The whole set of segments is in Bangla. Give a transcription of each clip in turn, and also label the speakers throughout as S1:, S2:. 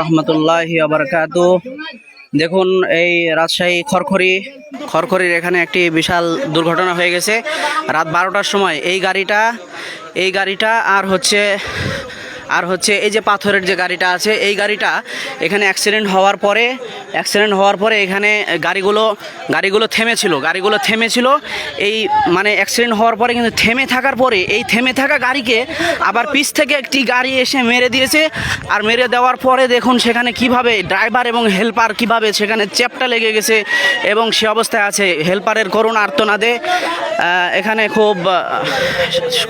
S1: রহমতুল্লাহ আবরকাত দেখুন, এই রাজশাহী খড়খড়ি, খড়খড়ির এখানে একটি বিশাল দুর্ঘটনা হয়ে গেছে। রাত বারোটার সময় এই গাড়িটা এই গাড়িটা আর হচ্ছে আর হচ্ছে এই যে পাথরের যে গাড়িটা আছে, এই গাড়িটা এখানে অ্যাক্সিডেন্ট হওয়ার পরে অ্যাক্সিডেন্ট হওয়ার পরে এখানে গাড়িগুলো গাড়িগুলো থেমেছিল গাড়িগুলো থেমেছিল। এই মানে অ্যাক্সিডেন্ট হওয়ার পরে কিন্তু থেমে থাকার পরে এই থেমে থাকা গাড়িকে আবার পিছ থেকে একটি গাড়ি এসে মেরে দিয়েছে। আর মেরে দেওয়ার পরে দেখুন সেখানে কীভাবে ড্রাইভার এবং হেল্পার কীভাবে সেখানে চ্যাপটা লেগে গেছে এবং সে অবস্থায় আছে। হেল্পারের করুণ আর্তনাদে এখানে খুব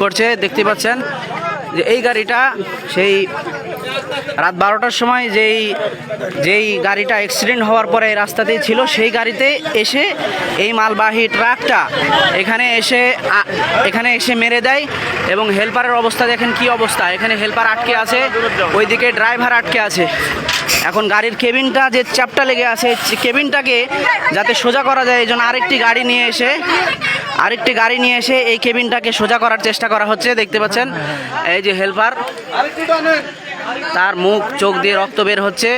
S1: করছে, দেখতে পাচ্ছেন? যে এই গাড়িটা সেই রাত বারোটার সময় যেই যেই গাড়িটা অ্যাক্সিডেন্ট হওয়ার পরে এই রাস্তাতেই ছিল, সেই গাড়িতে এসে এই মালবাহী ট্রাকটা এখানে এসে এখানে এসে মেরে দেয় এবং হেল্পারের অবস্থা দেখেন কি অবস্থা। এখানে হেল্পার আটকে আছে, ওইদিকে ড্রাইভার আটকে আছে। এখন গাড়ির কেবিনটা যে চাপটা লেগে আছে কেবিনটাকে যাতে সোজা করা যায়, এই জন্য আরেকটি গাড়ি নিয়ে এসে আরেকটি গাড়ি নিয়ে এসে এই কেবিনটাকে সোজা করার চেষ্টা করা হচ্ছে, দেখতে পাচ্ছেন? এই যে হেল্পার, তার মুখ, চোখ দিয়ে রক্ত বের হচ্ছে।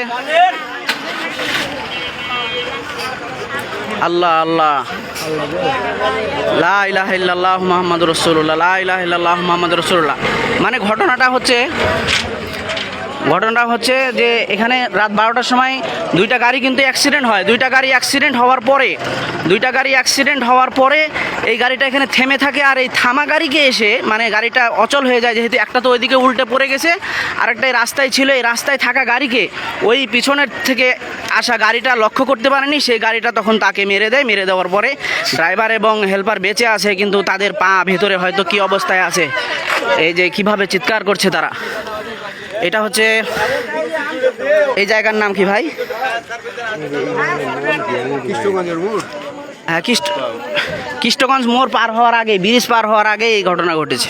S1: আল্লাহ আল্লাহ। লা ইলাহা ইল্লাল্লাহ মুহাম্মাদুর রাসূলুল্লাহ, লা ইলাহা ইল্লাল্লাহ মুহাম্মাদুর রাসূলুল্লাহ। মানে ঘটনাটা হচ্ছে ঘটনাটা হচ্ছে যে এখানে রাত বারোটার সময় দুইটা গাড়ি কিন্তু অ্যাক্সিডেন্ট হয়। দুইটা গাড়ি অ্যাক্সিডেন্ট হওয়ার পরে, দুইটা গাড়ি অ্যাক্সিডেন্ট হওয়ার পরে এই গাড়িটা এখানে থেমে থাকে আর এই থামা গাড়িকে এসে মানে গাড়িটা অচল হয়ে যায়, যেহেতু একটা তো ওইদিকে উল্টে পড়ে গেছে, আরেকটা রাস্তায় ছিল, এই রাস্তায় থাকা গাড়িকে ওই পিছনের থেকে আসা গাড়িটা লক্ষ্য করতে পারেনি। সেই গাড়িটা তখন তাকে মেরে দেয়। মেরে দেওয়ার পরে ড্রাইভার এবং হেল্পার বেঁচে আছে, কিন্তু তাদের পা ভেতরে হয়তো কি অবস্থায় আছে। এই যে কীভাবে চিৎকার করছে তারা। এটা হচ্ছে এই জায়গার নাম কি ভাই?
S2: কৃষ্ণগঞ্জের মোড়।
S1: হ্যাঁ কৃষ্ট কৃষ্টগঞ্জ মোড় পার হওয়ার আগে ব্রিজ পার হওয়ার আগে এই ঘটনা ঘটেছে।